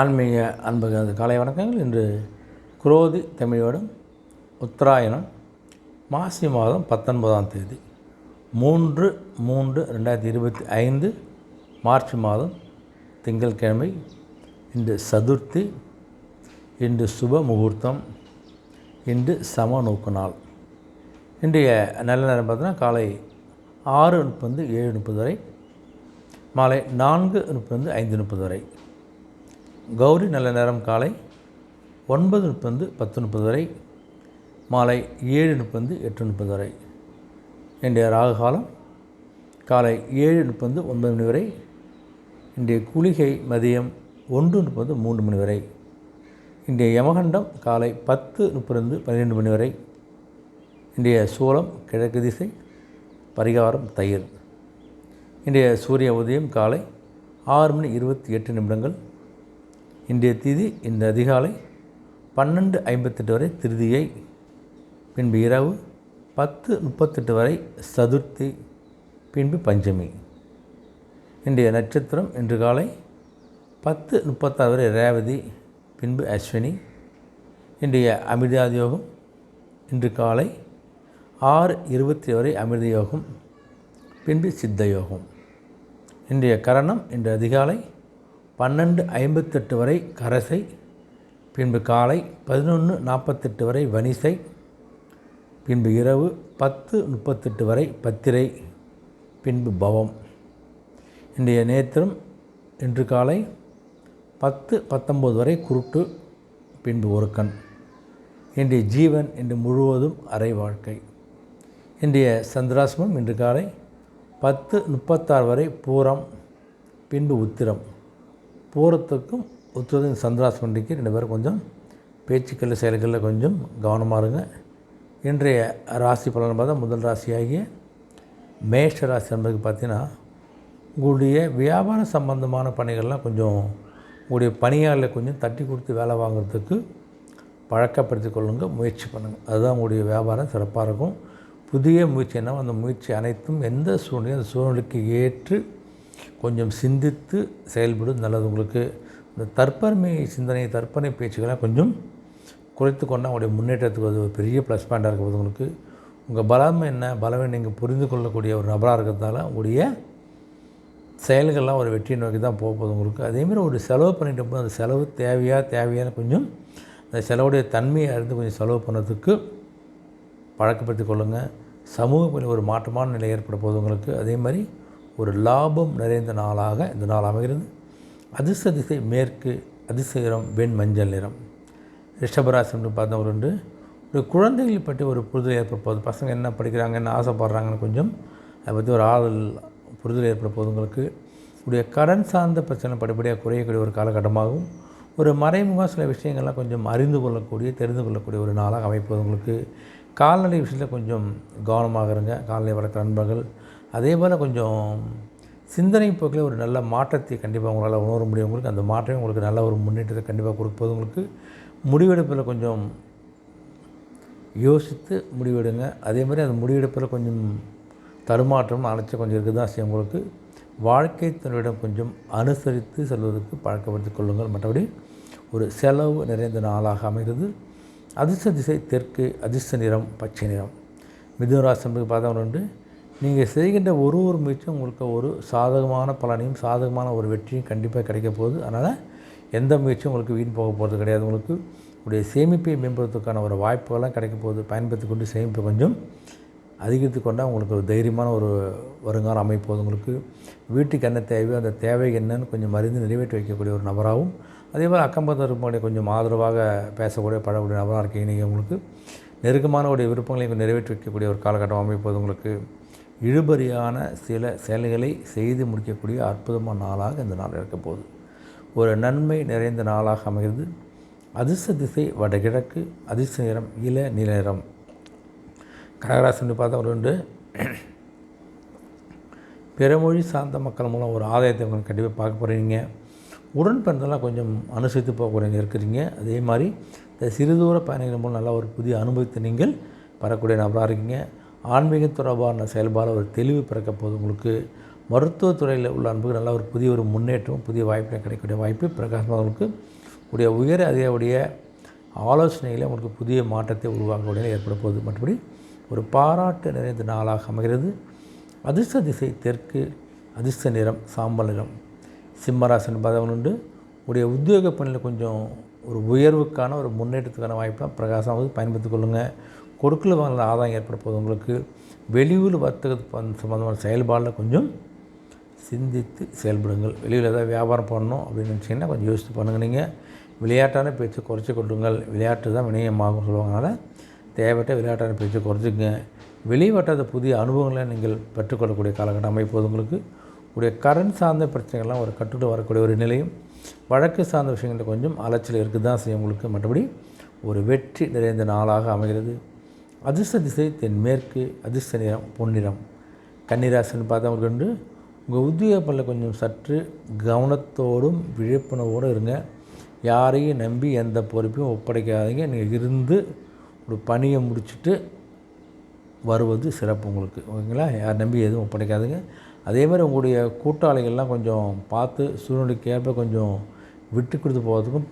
ஆன்மீக அன்பு காலை வணக்கங்கள். இன்று குரோதி தமிழோடும் உத்தராயணம் மாசி மாதம் பத்தொன்பதாம் தேதி மூன்று மூன்று ரெண்டாயிரத்தி இருபத்தி ஐந்து மார்ச் மாதம் திங்கட்கிழமை இன்று சதுர்த்தி இன்று சுப முகூர்த்தம் இன்று சம நோக்கு நாள். இன்றைய நல்ல நேரம் பார்த்தீங்கன்னா காலை ஆறு முப்பது ஏழு முப்பது வரை மாலை நான்கு முப்பது ஐந்து முப்பது வரை. கௌரி நல்ல நேரம் காலை ஒன்பது முப்பது பத்து முப்பது வரை மாலை ஏழு முப்பது எட்டு முப்பது வரை. இன்றைய ராகு காலம் காலை ஏழு முப்பது ஒன்பது மணி வரை. இன்றைய குளிகை மதியம் ஒன்று முப்பது மூன்று மணி வரை. இன்றைய யமகண்டம் காலை பத்து முப்பது பன்னிரெண்டு மணி வரை. இன்றைய சூலம் கிழக்கு திசை பரிகாரம் தயிர். இன்றைய சூரிய உதயம் காலை ஆறு மணி இருபத்தி எட்டு நிமிடங்கள். இன்றைய திதி இந்த அதிகாலை பன்னெண்டு ஐம்பத்தெட்டு வரை திருதியை பின்பு இரவு பத்து முப்பத்தெட்டு வரை சதுர்த்தி பின்பு பஞ்சமி. இன்றைய நட்சத்திரம் இன்று காலை பத்து முப்பத்தாறு வரை ரேவதி பின்பு அஸ்வினி. இன்றைய அமிர்தாத யோகம் இன்று காலை ஆறு இருபத்தி வரை அமிர்த யோகம் பின்பு சித்த யோகம் இன்றைய கரணம் இன்று அதிகாலை பன்னெண்டு ஐம்பத்தெட்டு வரை கரசை பின்பு காலை பதினொன்று நாற்பத்தெட்டு வரை வனிசை பின்பு இரவு பத்து முப்பத்தெட்டு வரை பத்திரை பின்பு பவம். இன்றைய நேத்திரம் இன்று காலை பத்து பத்தொம்போது வரை குருட்டு பின்பு ஒரு கண். இன்றைய ஜீவன் இன்று முழுவதும் அரை வாழ்க்கை. இன்றைய சந்திராசிரமம் இன்று காலை பத்து முப்பத்தாறு வரை பூரம் பின்பு உத்திரம். பூரத்துக்கும் சந்திராஸ் பண்டிகைக்கு ரெண்டு பேரும் கொஞ்சம் பேச்சுக்கள் செயல்களில் கொஞ்சம் கவனமாக இருங்க. இன்றைய ராசி பலன் பார்த்தா முதல் ராசியாகிய மேஷ ராசி என்பதுக்கு பார்த்தீங்கன்னா உங்களுடைய வியாபார சம்பந்தமான பணிகள்லாம் கொஞ்சம் உங்களுடைய பணியாளர்களை கொஞ்சம் தட்டி கொடுத்து வேலை வாங்குறதுக்கு பழக்கப்படுத்தி கொள்ளுங்கள் முயற்சி பண்ணுங்கள் அதுதான் உங்களுடைய வியாபாரம் சிறப்பாக இருக்கும். புதிய முயற்சி என்ன அந்த முயற்சி அனைத்தும் எந்த சூழ்நிலையும் அந்த சூழ்நிலைக்கு ஏற்று கொஞ்சம் சிந்தித்து செயல்படும் நல்லது. உங்களுக்கு இந்த தற்பெருமை சிந்தனை தற்பனை பேச்சுக்கெல்லாம் கொஞ்சம் குறைத்து கொண்டால் உங்களுடைய முன்னேற்றத்துக்கு அது ஒரு பெரிய ப்ளஸ் பாயிண்டாக இருக்க போது உங்களுக்கு. உங்கள் பலம் என்ன? பலமை நீங்கள் புரிந்து கொள்ளக்கூடிய ஒரு நபராக இருக்கிறதால உங்களுடைய செயல்கள்லாம் ஒரு வெற்றியை நோக்கி தான் போக போகுது உங்களுக்கு. அதேமாதிரி ஒரு செலவு பண்ணிட்டு போது அந்த செலவு தேவையாக தேவையான கொஞ்சம் அந்த செலவுடைய தன்மையை அறிந்து கொஞ்சம் செலவு பண்ணுறதுக்கு பழக்கப்படுத்தி கொள்ளுங்கள் சமூக ஒரு மாற்றமான நிலை ஏற்பட போகுது உங்களுக்கு. அதே மாதிரி ஒரு லாபம் நிறைந்த நாளாக இந்த நாள் அமைகிறது. அதிர்ஷ்ட திசை மேற்கு அதிர்ஷ்ட வெண் மஞ்சள் நிறம். ரிஷபராசின்னு பார்த்தவர் உண்டு ஒரு குழந்தைகளை பற்றி ஒரு புரிதல் ஏற்பட போகுது பசங்க என்ன படிக்கிறாங்க என்ன ஆசைப்படுறாங்கன்னு கொஞ்சம் அதை பற்றி ஒரு ஆதல் புரிதல் ஏற்பட போகுது உங்களுக்கு. உடைய கடன் சார்ந்த பிரச்சனை படிப்படியாக குறையக்கூடிய ஒரு காலகட்டமாகவும் ஒரு மறைமுக சில விஷயங்கள்லாம் கொஞ்சம் அறிந்து கொள்ளக்கூடிய தெரிந்து கொள்ளக்கூடிய ஒரு நாளாக அமைப்பது உங்களுக்கு. கால்நடை விஷயத்தில் கொஞ்சம் கவனமாக இருங்க. கால்நடை வளர்க்குற நண்பர்கள் அதே போல் கொஞ்சம் சிந்தனை போக்கில் ஒரு நல்ல மாற்றத்தை கண்டிப்பாக உங்களால் உணர முடியும். உங்களுக்கு அந்த மாற்றமே உங்களுக்கு நல்ல ஒரு முன்னேற்றத்தை கண்டிப்பாக கொடுப்பது உங்களுக்கு முடிவெடுப்பில் கொஞ்சம் யோசித்து முடிவெடுங்க. அதே மாதிரி அந்த முடிவெடுப்பில் கொஞ்சம் தடுமாற்றம் அலைச்சல் கொஞ்சம் இருக்குது தான் செய்யும் உங்களுக்கு வாழ்க்கை தன்னிடம் கொஞ்சம் அனுசரித்து செல்வதற்கு பழக்கப்படுத்திக் கொள்ளுங்கள். மற்றபடி ஒரு செலவு நிறைந்த நாளாக அமைகிறது. அதிர்ஷ்ட திசை தெற்கு அதிர்ஷ்ட நிறம் பச்சை நிறம். மிதுனராசனுக்கு பார்த்தவங்க உண்டு நீங்கள் செய்கின்ற ஒரு ஒரு முயற்சியும் உங்களுக்கு ஒரு சாதகமான பலனையும் சாதகமான ஒரு வெற்றியும் கண்டிப்பாக கிடைக்க போகுது. அதனால் எந்த முயற்சியும் உங்களுக்கு வீண் போக போகிறது கிடையாது. உங்களுக்கு உடைய சேமிப்பை மேம்படுத்துவதற்கான ஒரு வாய்ப்புகள்லாம் கிடைக்க போகுது. பயன்படுத்தி கொண்டு சேமிப்பை கொஞ்சம் அதிகரித்து கொண்டால் உங்களுக்கு ஒரு தைரியமான ஒரு வருங்காலம் அமைப்போது உங்களுக்கு வீட்டுக்கு என்ன தேவையோ அந்த தேவை என்னன்னு கொஞ்சம் மறிந்து நிறைவேற்றி வைக்கக்கூடிய ஒரு நபராகவும் அதே போல் அக்கம்பக்கத்தில் இருக்கக்கூடிய கொஞ்சம் ஆதரவாக பேசக்கூடிய பழக்கூடிய நபராக இருக்கீங்க நீங்கள் உங்களுக்கு நெருக்கமான உடைய விருப்பங்களை நிறைவேற்றி வைக்கக்கூடிய ஒரு காலகட்டம் அமைப்போது. உங்களுக்கு இழுபறியான சில செயல்களை செய்து முடிக்கக்கூடிய அற்புதமான நாளாக இந்த நாள் இருக்க போகுது. ஒரு நன்மை நிறைந்த நாளாக அமைகிறது. அதிர்ஷ்ட திசை வடகிழக்கு அதிர்ஷ்ட நிறம் இள நில நிறம் பார்த்தா ஒரு உண்டு பிறமொழி சார்ந்த மக்கள் மூலம் ஒரு ஆதாயத்தை கண்டிப்பாக பார்க்க போகிறீங்க உடன் பிறந்தெல்லாம் கொஞ்சம் அனுசரித்து போகக்கூடிய இருக்கிறீங்க. அதே மாதிரி இந்த சிறுதூர பயணிகள் மூலம் நல்லா ஒரு புதிய அனுபவத்தை நீங்கள் பெறக்கூடிய நபராக இருக்கீங்க. ஆன்மீக தொடர்பான செயல்பாடு ஒரு தெளிவு பிறக்க போது உங்களுக்கு மருத்துவத்துறையில் உள்ள அன்புக்கு நல்ல ஒரு புதிய ஒரு முன்னேற்றம் புதிய வாய்ப்பு கிடைக்கக்கூடிய வாய்ப்பு பிரகாசமாக உடைய உயர் அதிகாரிய ஆலோசனையில் உங்களுக்கு புதிய மாற்றத்தை உருவாக்கக்கூடிய ஏற்பட போகுது. மற்றபடி ஒரு பாராட்டு நிறைந்த நாளாக அமைகிறது. அதிர்ஷ்ட திசை தெற்கு அதிர்ஷ்ட நிறம் சாம்பல் நிறம். சிம்மராசன் பதவன் உண்டு. உடைய உத்தியோக பணியில் கொஞ்சம் ஒரு உயர்வுக்கான ஒரு முன்னேற்றத்துக்கான வாய்ப்பாக பிரகாசமாக பயன்படுத்தி கொள்ளுங்கள் கொடுக்கல வாங்கல ஆதாயம் ஏற்பட போகுது உங்களுக்கு. வெளியூர் வர்த்தக சம்மந்தமான செயல்பாடில் கொஞ்சம் சிந்தித்து செயல்படுங்கள். வெளியில் ஏதாவது வியாபாரம் பண்ணணும் அப்படின்னு நினச்சிங்கன்னா கொஞ்சம் யோசித்து பண்ணுங்கள் நீங்கள் விளையாட்டான பேச்சு குறைச்சி கொள்ளுங்கள். விளையாட்டு தான் வினயமாகும் சொல்லுவாங்கனால தேவைப்பட்ட விளையாட்டான பேச்சு குறைச்சிக்கங்க. வெளிவட்டாத புதிய அனுபவங்களை நீங்கள் பெற்றுக்கொள்ளக்கூடிய காலகட்டம் அமைப்போது உங்களுக்கு. உடைய கரண் சார்ந்த பிரச்சனைகள்லாம் ஒரு கட்டுட்டு வரக்கூடிய ஒரு நிலையும் வழக்கு சார்ந்த விஷயங்களில் கொஞ்சம் அலைச்சல் இருக்குது தான் செய்யும் உங்களுக்கு? மற்றபடி ஒரு வெற்றி நிறைந்த நாளாக அமைகிறது. அதிர்ஷ்ட திசை தென்மேற்கு அதிர்ஷ்ட நிறம் பொன்னிறம். கன்னிராசன் பார்த்தவங்களுக்கு வந்து உங்கள் உத்தியோக பல்ல கொஞ்சம் சற்று கவனத்தோடும் விழிப்புணர்வோடு இருங்க. யாரையும் நம்பி எந்த பொறுப்பையும் ஒப்படைக்காதீங்க. நீங்கள் இருந்து ஒரு பணியை முடிச்சுட்டு வருவது சிறப்பு உங்களுக்கு. ஓகேங்களா? யார் நம்பி எதுவும் ஒப்படைக்காதுங்க. அதே மாதிரி உங்களுடைய கூட்டாளிகள்லாம் கொஞ்சம் பார்த்து சூழ்நிலைக்கு ஏற்ப கொஞ்சம் விட்டு கொடுத்து போகிறதுக்கும்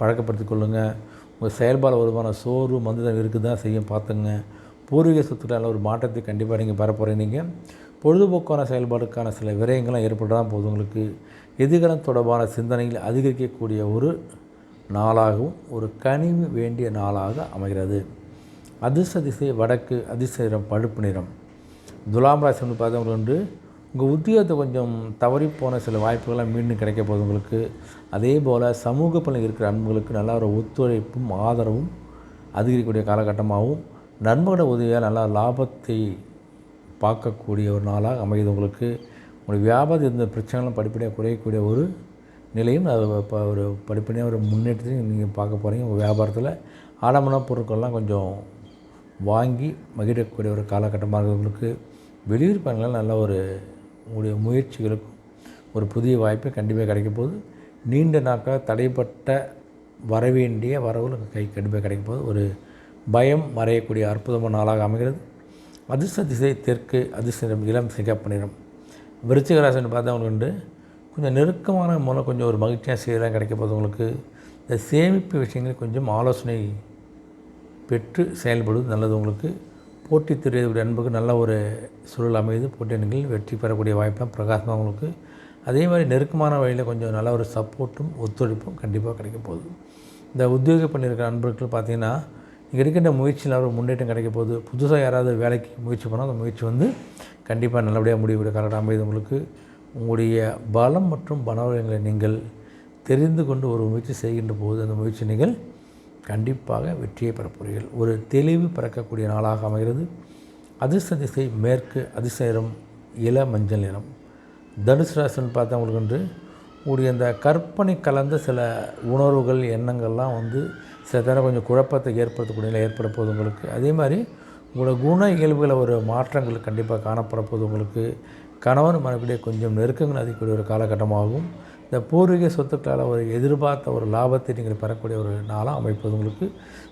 பழக்கப்படுத்தி கொள்ளுங்கள் உங்கள் செயல்பாடு வருமான சோறு மந்திரம் இருக்குது தான் செய்யும் பார்த்துங்க. பூர்வீக சொத்துக்களால் ஒரு மாற்றத்தை கண்டிப்பாக நீங்கள் பெற போகிறீங்க நீங்கள் பொழுதுபோக்கான செயல்பாடுக்கான சில விரயங்கள்லாம் ஏற்பட்டு போகுது உங்களுக்கு. எதிர்காலம் தொடர்பான சிந்தனைகள் அதிகரிக்கக்கூடிய ஒரு நாளாகவும் ஒரு கனிவு வேண்டிய நாளாக அமைகிறது. அதிர்ஷ்ட திசை வடக்கு அதிர்ஷ்ட நிறம் பழுப்பு நிறம். துலாம் ராசி வந்து பார்த்தவங்களுக்கு உங்கள் உத்தியோகத்தை கொஞ்சம் தவறி போன சில வாய்ப்புகள்லாம் மீண்டும் கிடைக்க போகுது உங்களுக்கு. அதே போல் சமூக பணியில் இருக்கிற அன்புகளுக்கு நல்ல ஒரு ஒத்துழைப்பும் ஆதரவும் அதிகரிக்கக்கூடிய காலகட்டமாகவும் நண்பர்களோட உதவியால் நல்லா லாபத்தை பார்க்கக்கூடிய ஒரு நாளாக அமையுது உங்களுக்கு. உங்களுடைய வியாபாரம் இருந்த பிரச்சனைகளும் படிப்படியாக குறையக்கூடிய ஒரு நிலையும் அது இப்போ ஒரு படிப்படியாக ஒரு முன்னேற்றத்தையும் நீங்கள் பார்க்க போகிறீங்க உங்கள் வியாபாரத்தில் ஆடம்பர பொருட்கள்லாம் கொஞ்சம் வாங்கி மகிழக்கூடிய ஒரு காலகட்டமாக இருக்குது உங்களுக்கு. வெளியூர் பயணங்கள் நல்ல ஒரு உங்களுடைய முயற்சிகளுக்கும் ஒரு புதிய வாய்ப்பு கண்டிப்பாக கிடைக்கும் போது நீண்ட நாட்கள் தடைப்பட்ட வரவேண்டிய வரவுகள் கை கண்டிப்பாக கிடைக்கும் போது ஒரு பயம் மறையக்கூடிய அற்புதமான நாளாக அமைகிறது. அதிர்ஷ்ட திசை தெற்கு அதிர்ஷ்ட நிறம் இளம் சிகப்பு நிறம். விருச்சிகராசன் பார்த்தவங்களுக்கு உண்டு கொஞ்சம் நெருக்கமான மூலம் கொஞ்சம் ஒரு மகிழ்ச்சியாக செய்யலாம் கிடைக்க போது உங்களுக்கு. இந்த சேமிப்பு விஷயங்கள் கொஞ்சம் ஆலோசனை பெற்று செயல்படுவது நல்லது உங்களுக்கு. போட்டி துறையுடைய அன்புக்கு நல்ல ஒரு சூழல் அமைது போட்டியினங்கள் வெற்றி பெறக்கூடிய வாய்ப்புலாம் பிரகாசமாக உங்களுக்கு. அதே மாதிரி நெருக்கமான வழியில் கொஞ்சம் நல்ல ஒரு சப்போர்ட்டும் ஒத்துழைப்பும் கண்டிப்பாக கிடைக்க போகுது. இந்த உத்தியோக பண்ணியிருக்கிற நண்பர்கள் பார்த்திங்கன்னா இங்கே இருக்கின்ற முயற்சியில் ஒரு முன்னேற்றம் கிடைக்க போகுது. புதுசாக யாராவது வேலைக்கு முயற்சி பண்ணால் அந்த முயற்சி வந்து கண்டிப்பாக நல்லபடியாக முடிவுடைய கரெக்டாக அமைது உங்களுக்கு. உங்களுடைய பலம் மற்றும் பலவீனங்களை நீங்கள் தெரிந்து கொண்டு ஒரு முயற்சி செய்கின்ற போது அந்த முயற்சி நீங்கள் கண்டிப்பாக வெற்றியை பெறப்போறீர்கள் ஒரு தெளிவு பிறக்கக்கூடிய நாளாக அமைகிறது. அதிர்ஷ்ட திசை மேற்கு அதிர்ஷ்ட நிறம் இள மஞ்சள் நிறம். தனுசு ராசின்னு பார்த்தா உங்களுக்கு வந்து உங்களுடைய அந்த கற்பனை கலந்த சில உணர்வுகள் எண்ணங்கள்லாம் வந்து சில தடவை கொஞ்சம் குழப்பத்தை ஏற்படுத்தக்கூடிய நிலை ஏற்பட போகுது உங்களுக்கு. அதே மாதிரி உங்களோட குண இயல்புகளை ஒரு மாற்றங்கள் கண்டிப்பாக காணப்பட போகுது உங்களுக்கு. கணவன் மனைவிடைய கொஞ்சம் நெருக்கங்கள் அதிகக்கூடிய ஒரு காலகட்டமாகும். இந்த பூர்வீக சொத்துக்களால் ஒரு எதிர்பார்த்த ஒரு லாபத்தை நீங்கள் பெறக்கூடிய ஒரு நாளாக அமைப்பது உங்களுக்கு.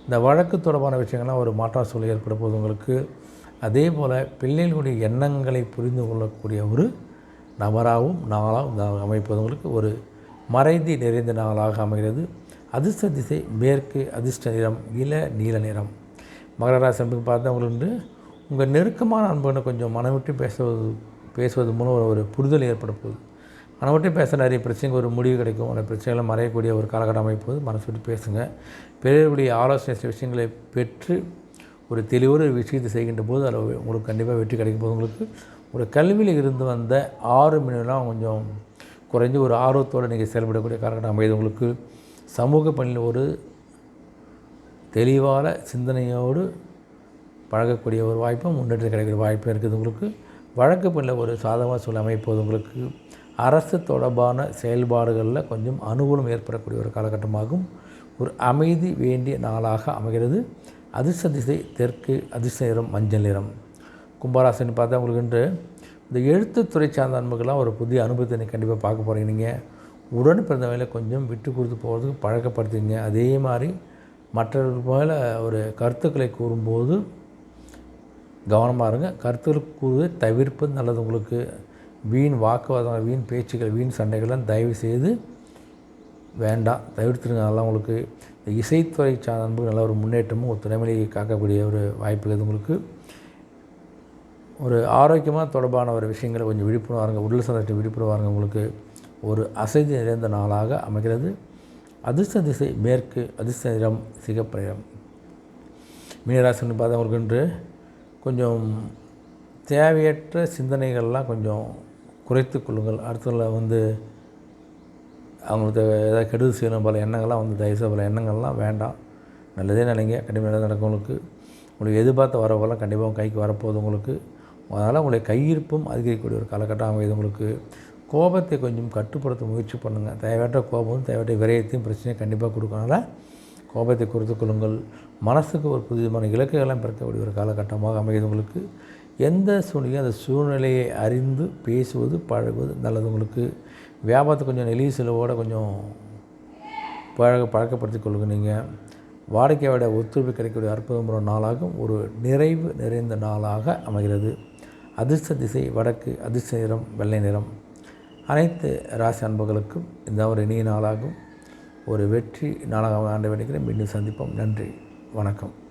இந்த வழக்கு தொடர்பான விஷயங்கள்லாம் ஒரு மாற்ற சூழல் ஏற்பட போது உங்களுக்கு. அதே போல் பிள்ளைகளுடைய எண்ணங்களை புரிந்து கொள்ளக்கூடிய ஒரு நபராகவும் நாளாகவும் இந்த அமைப்பது உங்களுக்கு ஒரு மறைந்தி நிறைந்த நாளாக அமைகிறது. அதிர்ஷ்ட திசை மேற்கு அதிர்ஷ்ட நிறம் இள நீல நிறம். மகர ராசி அன்புக்கு பார்த்தா உங்களுக்கு உங்கள் நெருக்கமான அன்புன்னு கொஞ்சம் மனம் விட்டு பேசுவது பேசுவது மூலம் ஒரு புரிதல் ஏற்பட போகுது. மனவிட்டு பேச நிறைய பிரச்சனைக்கு ஒரு முடிவு கிடைக்கும். அந்த பிரச்சனைகளை மறையக்கூடிய ஒரு காலகட்டம் அமைப்போது. மனசு விட்டு பேசுங்க. பெரியவருடைய ஆலோசனை சில விஷயங்களை பெற்று ஒரு தெளிவோடு ஒரு விஷயத்தை செய்கின்ற போது அதில் உங்களுக்கு கண்டிப்பாக வெற்றி கிடைக்கும் போது உங்களுக்கு ஒரு கல்வியில் இருந்து வந்த ஆறு மணிலாம் கொஞ்சம் குறைஞ்சி ஒரு ஆர்வத்தோடு நீங்கள் செயல்படக்கூடிய காலகட்டம் அமைது உங்களுக்கு சமூக பணியில் ஒரு தெளிவான சிந்தனையோடு பழகக்கூடிய ஒரு வாய்ப்பும் முன்னேற்றம் கிடைக்கிற வாய்ப்பும் இருக்குது. உங்களுக்கு வழக்கு பணியில் ஒரு சாதகமாக சொல்ல அமைப்போது. உங்களுக்கு அரசு தொடர்பான செயல்பாடுகளில் கொஞ்சம் அனுகூலம் ஏற்படக்கூடிய ஒரு காலகட்டமாகும் ஒரு அமைதி வேண்டிய நாளாக அமைகிறது. அதிர்ஷ்ட திசை தெற்கு அதிர்ஷ்ட நிறம் மஞ்சள் நிறம். கும்பராசின்னு பார்த்தா உங்களுக்கு என்று இந்த எழுத்துத்துறை சார்ந்த அன்புகள்லாம் ஒரு புதிய அனுபவத்தை நீங்கள் கண்டிப்பாக பார்க்க போகிறீங்க நீங்கள் உடன் பிறந்தவங்களை கொஞ்சம் விட்டு கொடுத்து போகிறதுக்கு பழக்கப்படுத்துங்க அதே மாதிரி மற்றவர்கள் மேலே ஒரு கருத்துக்களை கூறும்போது கவனமாக இருங்க. கருத்துக்கள் கூறுவதை தவிர்ப்பது நல்லது உங்களுக்கு. வீண் வாக்குவாதம் வீண் பேச்சுகள் வீண் சண்டைகள்லாம் தயவு செய்து வேண்டாம். தவிர்த்துருங்க. அதெல்லாம் உங்களுக்கு இந்த இசைத்துறை சார்ந்த நல்ல ஒரு முன்னேற்றமும் ஒரு திறமையை காக்கக்கூடிய ஒரு வாய்ப்பு இது உங்களுக்கு. ஒரு ஆரோக்கியமாக தொடர்பான ஒரு விஷயங்களை கொஞ்சம் விழிப்புணர்வாருங்க உடல் சந்தத்தை விழிப்புணர்வாருங்க உங்களுக்கு ஒரு அசைதி நிறைந்த நாளாக அமைகிறது. அதிர்ஷ்ட திசை மேற்கு அதிர்ஷ்ட நிறம் சிகப்பு நிறம் மீனராசின்னு பார்த்தவங்களுக்கு என்று கொஞ்சம் தேவையற்ற சிந்தனைகள்லாம் கொஞ்சம் குறைத்து கொள்ளுங்கள். அடுத்ததில் வந்து அவங்களுக்கு ஏதாவது கெடுதல் செய்யணும் பல எண்ணங்கள்லாம் வந்து தயவுசெய்து பல எண்ணங்கள்லாம் வேண்டாம். நல்லதே நினைங்க. கண்டிப்பாக நடக்கும் உங்களுக்கு. உங்களுக்கு எதிர்பார்த்த வரவெல்லாம் கண்டிப்பாக கைக்கு வரப்போகுது உங்களுக்கு. அதனால் உங்களுடைய கையிருப்பும் அதிகரிக்கக்கூடிய ஒரு காலகட்டம் அமைது உங்களுக்கு. கோபத்தை கொஞ்சம் கட்டுப்படுத்த முயற்சி பண்ணுங்கள் தேவையற்ற கோபமும் தேவையற்ற விரயத்தையும் பிரச்சனையை கண்டிப்பாக கொடுக்கறனால கோபத்தை கொடுத்து கொள்ளுங்கள். மனசுக்கு ஒரு புதிதமான இலக்குகள்லாம் பிறக்கக்கூடிய ஒரு காலகட்டமாக அமைகிறது உங்களுக்கு. எந்த சூழ்நிலையும் அந்த சூழ்நிலையை அறிந்து பேசுவது பழகுவது நல்லது. உங்களுக்கு வியாபாரத்தை கொஞ்சம் நெளிவு செலவோடு கொஞ்சம் பழக பழக்கப்படுத்திக் கொள்ளுங்க நீங்கள் வாடிக்கையோட ஒத்துழைப்பு கிடைக்கக்கூடிய அற்புதமான நாளாகவும் ஒரு நிறைவு நிறைந்த நாளாக அமைகிறது. அதிர்ஷ்ட திசை வடக்கு அதிர்ஷ்ட நிறம் வெள்ளை நிறம். அனைத்து ராசி அன்புகளுக்கும் இந்த ஒரு இனிய நாளாகும். ஒரு வெற்றி நாளாக ஆண்டு வேண்டிக்கிறேன் மீண்டும் சந்திப்போம். நன்றி. வணக்கம்.